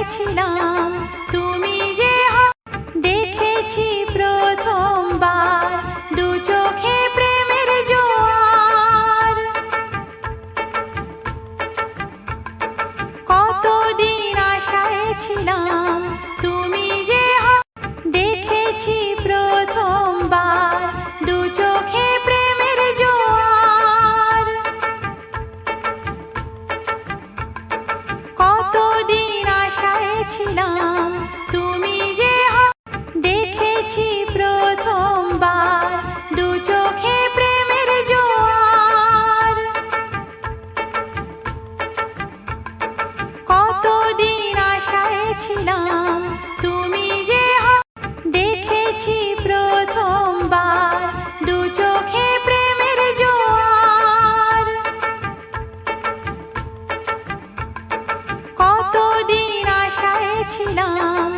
ভেবেছিলাম তুমি যে দেখেছি প্রথমবার দু চোখে প্রেমের জোয়ার। কতদিন আশায় ছিলাম গেছিলাম তুমি যে দেখেছি প্রথমবার দু চোখে প্রেমের জোয়ার। কতদিন আশায় ছিলাম ছিলাম।